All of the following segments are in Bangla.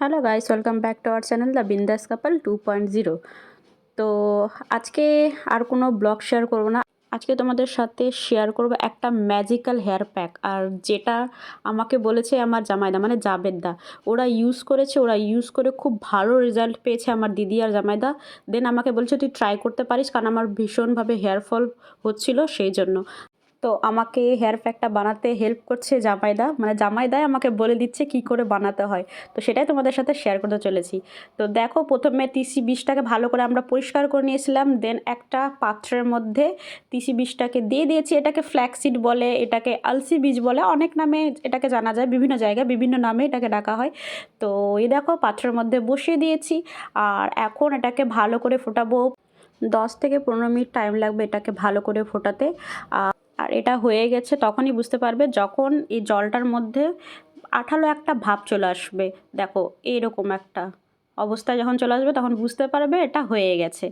Hello guys welcome back to our channel the Bindaas couple two point zero তো আজকে আর কোনো ব্লগ শেয়ার করব না। আজকে তোমাদের সাথে শেয়ার করব একটা ম্যাজিক্যাল হেয়ার প্যাক আর যেটা আমাকে বলেছে আমার জামাইদা মানে জাবেদদা। ওরা ইউজ করেছে, ওরা ইউজ করে খুব ভালো রেজাল্ট পেয়েছে আমার দিদি আর জামাইদা। দেন আমাকে বলছে, তুই ট্রাই করতে পারিস। কারণ আমার ভীষণভাবে হেয়ার ফল হচ্ছিল সেই জন্য। তো আমাকে হেয়ার প্যাকটা বানাতে হেল্প করছে জামাইদা। মানে জামাইদাই আমাকে বলে দিচ্ছে কি করে বানাতে হয়। তো সেটাই তোমাদের সাথে শেয়ার করতে চলেছি। তো দেখো, প্রথমে তিসি বিষটাকে ভালো করে আমরা পরিষ্কার করে নিয়েছিলাম। দেন একটা পাত্রের মধ্যে তিসি বিষটাকে দিয়ে দিয়েছি। এটাকে ফ্ল্যাক্সিড বলে, এটাকে আলসি বীজ বলে। অনেক নামে এটাকে জানা যায়, বিভিন্ন জায়গায় বিভিন্ন নামে এটাকে ডাকা হয়। তো এই দেখো, পাত্রের মধ্যে বসিয়ে দিয়েছি। আর এখন এটাকে ভালো করে ফোটাবো। দশ থেকে পনেরো মিনিট টাইম লাগবে এটাকে ভালো করে ফোটাতে। আর আর এটা হয়ে গেছে তখনই বুঝতে পারবে যখন এই জলটার মধ্যে আঠালো একটা ভাব চলে আসবে। দেখো, এইরকম একটা অবস্থায় যখন চলে আসবে তখন বুঝতে পারবে এটা হয়ে গেছে।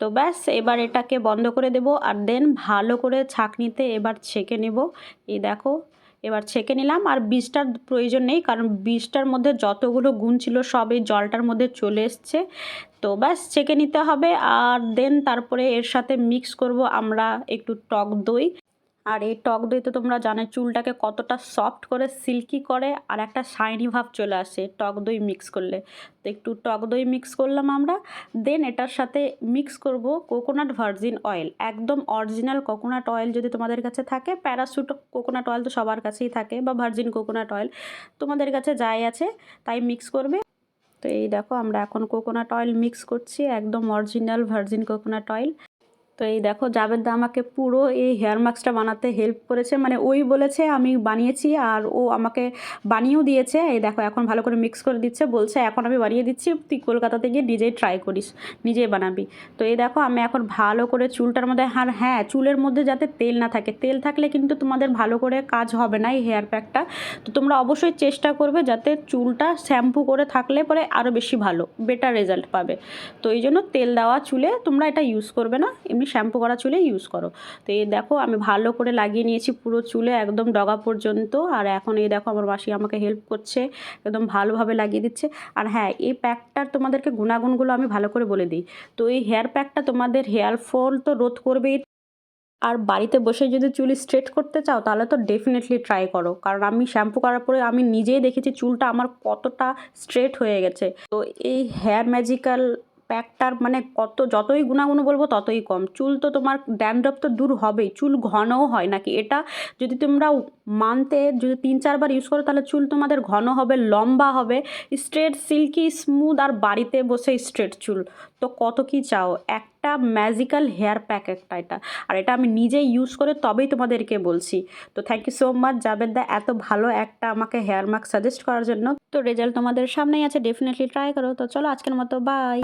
তো ব্যাস, এবার এটাকে বন্ধ করে দেব আর দেন ভালো করে ছাঁকনিতে এবার ছেঁকে নেব। এই দেখো, এবার ছেঁকে নিলাম আর বীজটার প্রয়োজন নেই কারণ বীজটার মধ্যে যতগুলো গুণ ছিল সব এই জলটার মধ্যে চলে এসছে। তো ব্যাস, ছেঁকে নিতে হবে আর দেন তারপরে এর সাথে মিক্স করব আমরা একটু টক দই। আর এই টক দই তো তোমরা জানো চুলটাকে কতটা সফট করে সিল্কি করে আর একটা শাইনি ভাব চলে আসে টক দই মিক্স করলে। তো একটু টক দই মিক্স করলাম আমরা দেন এটার সাথে মিক্স করব কোকোনাট ভার্জিন অয়েল একদম অরিজিনাল কোকোনাট অয়েল যদি তোমাদের কাছে থাকে প্যারাসুট কোকোনাট অয়েল তো সবার কাছেই থাকে বা ভার্জিন কোকোনাট অয়েল তোমাদের কাছে যাই আছে, তাই মিক্স করবে। তো এই দেখো আমরা এখন কোকোনাট অয়েল মিক্স করছি, একদম অরিজিনাল ভার্জিন কোকোনাট অয়েল তো এই দেখো জাবেদা আমাকে পুরো এই হেয়ার মাস্কটা বানাতে হেল্প করেছে। মানে ওই বলেছে, আমি বানিয়েছি আর ও আমাকে বানিয়েও দিয়েছে। এই দেখো এখন ভালো করে মিক্স করে দিচ্ছে, বলছে, এখন আমি বানিয়ে দিচ্ছি, তুই কলকাতাতে গিয়ে নিজেই ট্রাই করিস নিজেই বানাবি। তো এই দেখো আমি এখন ভালো করে চুলটার মধ্যে, আর হ্যাঁ চুলের মধ্যে যাতে তেল না থাকে। তেল থাকলে কিন্তু তোমাদের ভালো করে কাজ হবে না এই হেয়ার প্যাকটা তো তোমরা অবশ্যই চেষ্টা করবে যাতে চুলটা শ্যাম্পু করে থাকলে পরে আরও বেশি ভালো বেটার রেজাল্ট পাবে। তো এই জন্য তেল দেওয়া চুলে তোমরা এটা ইউজ করবে না। এমনি শ্যাম্পু করা চুলে ইউজ করো। তো এই দেখো, আমি ভালো করে লাগিয়ে নিয়েছি পুরো চুলে, একদম ডগা পর্যন্ত। আর এখন এই দেখো, আমার মাসি আমাকে হেল্প করছে, একদম ভালোভাবে লাগিয়ে দিচ্ছে। আর হ্যাঁ এই প্যাকটার তোমাদেরকে গুণাগুণগুলো আমি ভালো করে বলে দিই। তো এই হেয়ার প্যাকটা তোমাদের হেয়ার ফল তো রোধ করবেই। আর বাড়িতে বসে যদি চুল স্ট্রেট করতে চাও, তাহলে তো ডেফিনেটলি ট্রাই করো। কারণ আমি শ্যাম্পু করার পরে আমি নিজেই দেখেছি চুলটা আমার কতটা স্ট্রেট হয়ে গেছে। তো এই হেয়ার ম্যাজিক্যাল প্যাকটার মানে কত, যতই গুণাগুণ বলব ততই কম। চুল তো তোমার ড্যান্ড্রফ তো দূর হবেই, চুল ঘনও হয় নাকি? এটা যদি তোমরা মানতে যদি তিন চারবার ইউজ করো তাহলে চুল তোমাদের ঘন হবে, লম্বা হবে স্ট্রেট সিল্কি স্মুথ আর বাড়িতে বসে স্ট্রেট চুল। তো কত কি চাও? একটা ম্যাজিক্যাল হেয়ার প্যাক একটা এটা। আর এটা আমি নিজে ইউজ করে তবেই তোমাদেরকে বলছি। তো thank you so much Jabeda এত ভালো একটা আমাকে হেয়ার মাস্ক সাজেস্ট করার জন্য। তো রেজাল্ট তোমাদের সামনেই আছে ডেফিনেটলি ট্রাই করো। তো চলো আজকের মতো বাই